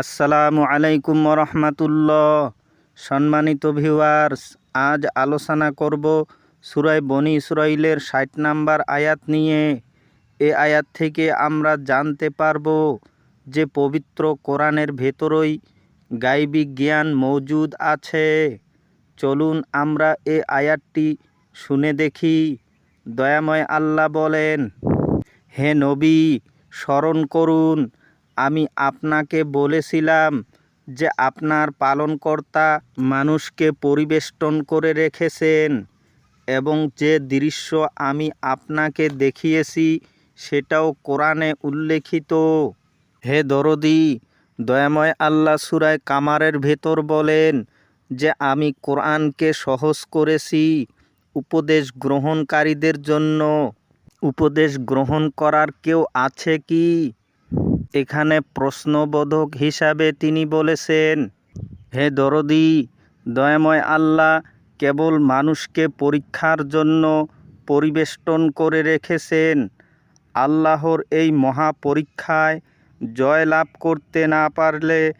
আসসালামু আলাইকুম রহমাতুল্লাহ সম্মানিত ভিউয়ার্স, আজ আলোচনা করব সুরাই বনি ইসরাইলের ষাট নাম্বার আয়াত নিয়ে। এ আয়াত থেকে আমরা জানতে পারব যে পবিত্র কোরআনের ভেতরই গাইবিক জ্ঞান মজুদ আছে। চলুন আমরা এ আয়াতটি শুনে দেখি। দয়াময় আল্লাহ বলেন, হে নবী, স্মরণ করুন। আমি আপনাকে বলেছিলাম যে আপনার পালনকর্তা মানুষকে পরিবেষ্টন করে রেখেছেন এবং যে দৃশ্য আমি আপনাকে দেখিয়েছি সেটাও কোরআনে উল্লেখিত। হে দরদি, দয়াময় আল্লাহ সুরায় কামারের ভেতর বলেন যে আমি কোরআনকে সহজ করেছি উপদেশ গ্রহণকারীদের জন্য। উপদেশ গ্রহণ করার কেউ আছে কি? এখানে প্রশ্নবোধক হিসাবে তিনি বলেছেন, হে দরদি, দয়াময় আল্লাহ কেবল মানুষকে পরীক্ষার জন্য পরিবেষ্টন করে রেখেছেন। আল্লাহর এই মহা পরীক্ষায় জয়লাভ করতে না পারলে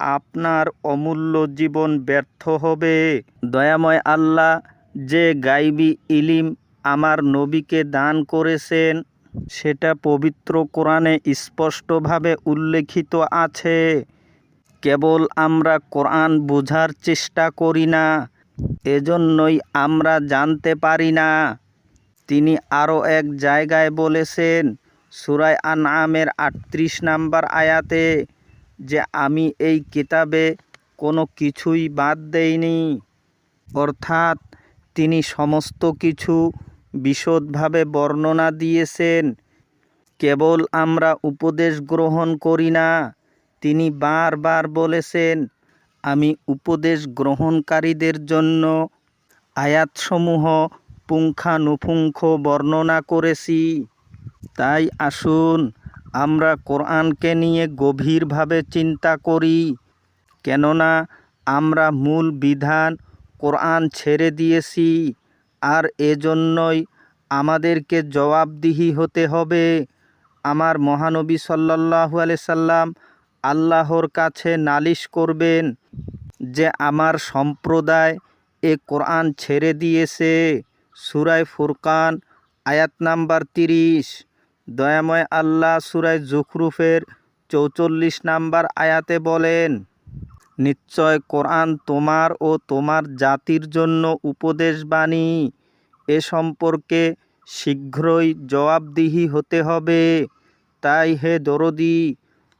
আপনার অমূল্য জীবন ব্যর্থ হবে। দয়াময় আল্লাহ যে গাইবি ইলিম আমার নবীকে দান করেছেন সেটা পবিত্র কোরআনে স্পষ্টভাবে উল্লেখিত আছে। কেবল আমরা কোরআন বোঝার চেষ্টা করি না, এজন্যই আমরা জানতে পারি না। তিনি আরও এক জায়গায় বলেছেন, সুরায় আনআমের আটত্রিশ নাম্বার আয়াতে যে আমি এই কিতাবে কোনো কিছুই বাদ দেইনি। অর্থাৎ তিনি সমস্ত কিছু বিশদভাবে বর্ণনা দিয়েছেন, কেবল আমরা উপদেশ গ্রহণ করি না। তিনি বারবার বলেছেন, আমি উপদেশ গ্রহণকারীদের জন্য আয়াতসমূহ পুঙ্খানুপুঙ্খ বর্ণনা করেছি। তাই আসুন আমরা কোরআনকে নিয়ে গভীরভাবে চিন্তা করি, কেননা আমরা মূল বিধান কোরআন ছেড়ে দিয়েছি। আর এজন্যই আমাদেরকে জবাবদিহি হতে হবে। আমার মহানবী সাল্লাহু সাল্লাম আল্লাহর কাছে নালিশ করবেন যে আমার সম্প্রদায় এ কোরআন ছেড়ে দিয়েছে। সুরায় ফুরকান, আয়াত নাম্বার তিরিশ। দয়াময় আল্লাহ সুরায় জুখরুফের চৌচল্লিশ নাম্বার আয়াতে বলেন নিশ্চয় কোরআন তোমার ও তোমার জাতির জন্য উপদেশবাণী। এ সম্পর্কে শীঘ্রই জবাবদিহি হতে হবে। তাই হে দরদি,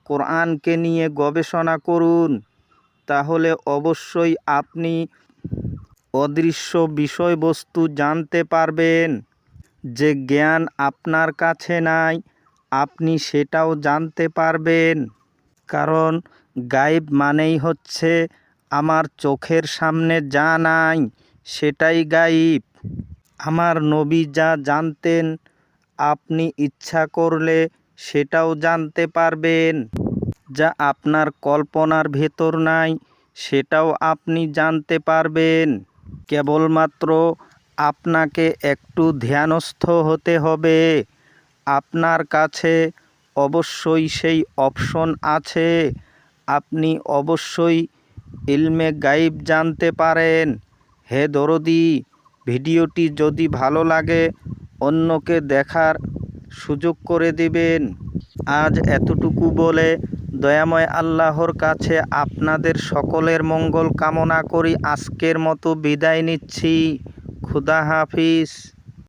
কোরআনকে নিয়ে গবেষণা করুন। তাহলে অবশ্যই আপনি অদৃশ্য বিষয়বস্তু জানতে পারবেন। যে জ্ঞান আপনার কাছে নাই, আপনি সেটাও জানতে পারবেন। কারণ গায়েব মানেই হচ্ছে আমার চোখের সামনে যা নাই, সেটাই গায়েব। আমার নবী যা জানতেন, আপনি ইচ্ছা করলে সেটাও জানতে পারবেন। যা আপনার কল্পনার ভেতর নাই, সেটাও আপনি জানতে পারবেন। কেবলমাত্র আপনাকে একটু ধ্যানস্থ হতে হবে। আপনার কাছে অবশ্যই সেই অপশন আছে। আপনি অবশ্যই ইলমে গাইব জানতে পারেন। হে দরদি, ভিডিওটি যদি ভালো লাগে, অন্যকে দেখার সুযোগ করে দিবেন। আজ এতটুকু বলে দয়াময় আল্লাহর কাছে আপনাদের সকলের মঙ্গল কামনা করি। আজকের মতো বিদায় নিচ্ছি। খুদা হাফিজ।